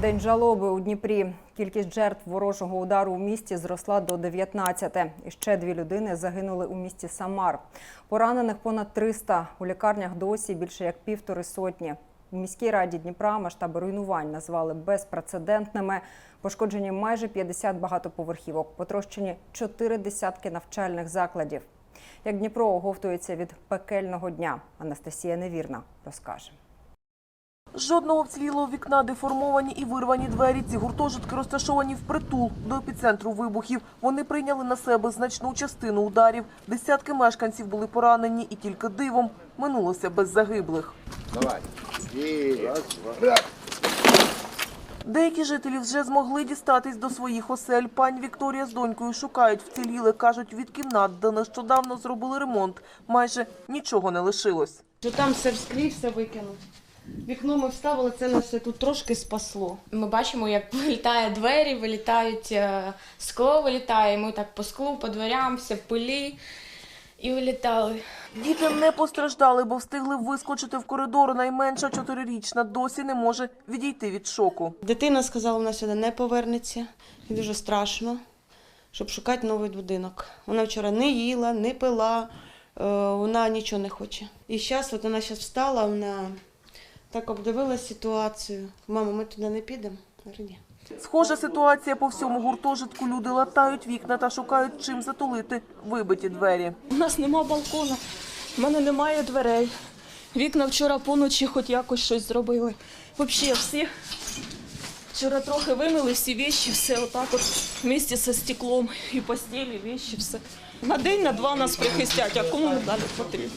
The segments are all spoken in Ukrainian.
День жалоби у Дніпрі. Кількість жертв ворожого удару у місті зросла до 19. І ще дві людини загинули у місті Самар. Поранених понад 300. У лікарнях досі більше як півтори сотні. У міській раді Дніпра масштаби руйнувань назвали безпрецедентними. Пошкоджені майже 50 багатоповерхівок, потрощені чотири десятки навчальних закладів. Як Дніпро оговтується від пекельного дня, Анастасія Невірна розкаже. Жодного вцілілого вікна, деформовані і вирвані двері. Ці гуртожитки розташовані впритул до епіцентру вибухів. Вони прийняли на себе значну частину ударів. Десятки мешканців були поранені і тільки дивом минулося без загиблих. Давай. И раз, два. Деякі жителі вже змогли дістатись до своїх осель. Пані Вікторія з донькою шукають вціліли. Кажуть, від кімнат, де нещодавно зробили ремонт, майже нічого не лишилось. Що там все вскрій, все викинув. Вікно ми вставили, це нас все тут трошки спасло. Ми бачимо, як вилітає двері, вилітають е, скло, вилітає. Ми так по склу, по дверям, все в пилі і вилітали. Діти не постраждали, бо встигли вискочити в коридор. Найменша чотирирічна досі не може відійти від шоку. Дитина сказала, вона сюди не повернеться. І дуже страшно, щоб шукати новий будинок. Вона вчора не їла, не пила, е, вона нічого не хоче. І зараз, от вона зараз встала, вона так обдивилась ситуацію. Мама, ми туди не підемо? «Ні». Схожа ситуація по всьому гуртожитку. Люди латають вікна та шукають чим затулити вибиті двері. У нас нема балкона, в мене немає дверей. Вікна вчора поночі хоч якось щось зробили. Взагалі всі вчора трохи вимили всі вещі, все отак от в місті зі стеклом і постілі, вещі, все. На день, на два нас прихистять, а кому далі потрібно?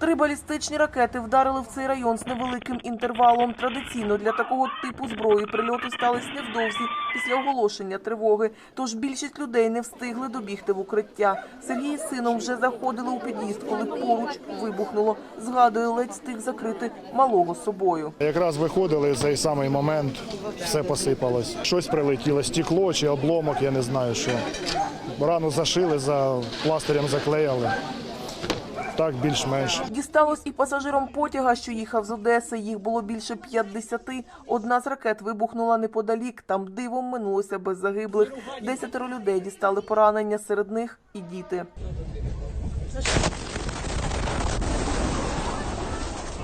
Три балістичні ракети вдарили в цей район з невеликим інтервалом. Традиційно для такого типу зброї прильоти стались невдовзі після оголошення тривоги. Тож більшість людей не встигли добігти в укриття. Сергій з сином вже заходили у під'їзд, коли поруч вибухнуло. Згадує, ледь встиг закрити малого собою. Якраз виходили в цей самий момент, все посипалось. Щось прилетіло, стекло чи обломок, я не знаю що. Рану зашили, за пластирем заклеїли. Так більш-менш. Дісталось і пасажирам потяга, що їхав з Одеси. Їх було більше 50. Одна з ракет вибухнула неподалік. Там дивом минулося без загиблих. Десятеро людей дістали поранення, серед них і діти.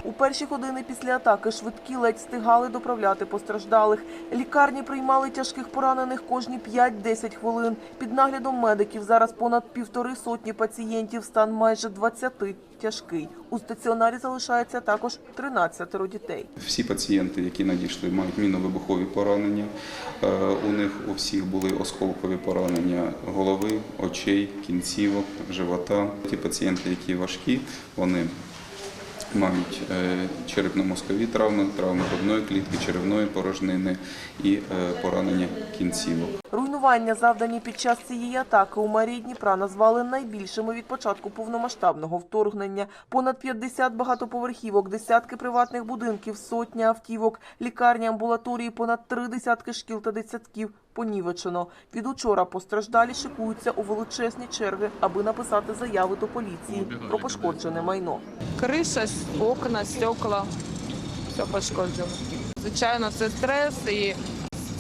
У перші години після атаки швидкі ледь встигали доправляти постраждалих. Лікарні приймали тяжких поранених кожні 5-10 хвилин. Під наглядом медиків зараз понад півтори сотні пацієнтів, стан майже 20 тяжкий. У стаціонарі залишається також 13 дітей. Всі пацієнти, які надійшли, мають міновибухові поранення. Е, У них у всіх були осколкові поранення голови, очей, кінцівок, живота. Ті пацієнти, які важкі, вони мають е, черепно-мозкові травми, травми грудної клітки, черевної порожнини і е, поранення кінцівок. Руйнування, завдані під час цієї атаки у мерії Дніпра, назвали найбільшими від початку повномасштабного вторгнення. Понад 50 багатоповерхівок, десятки приватних будинків, сотні автівок, лікарні, амбулаторії, понад три десятки шкіл та дитсадків понівечено. Від учора постраждалі шикуються у величезні черги, аби написати заяви до поліції про пошкоджене майно. криша, окна, стекла, все пошкоджено. Звичайно, це стрес і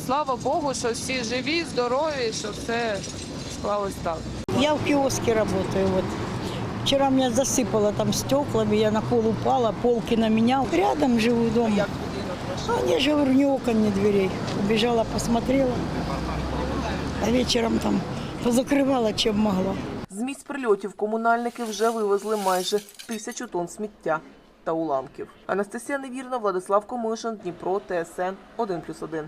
слава Богу, що всі живі, здорові, що все склалось так. Я в киоске работаю. Вот. Вчера меня засыпало там стеклами, я на пол упала, полки на меня. Рядом живу дома. А не же ни окон, ни дверей. Убежала, посмотрела. А вечером там позакривала, чем могла. З місць прильотів комунальники вже вивезли майже тисячу тонн сміття та уламків. Анастасія Невірна, Владислав Комишин, Дніпро, ТСН 1+,1.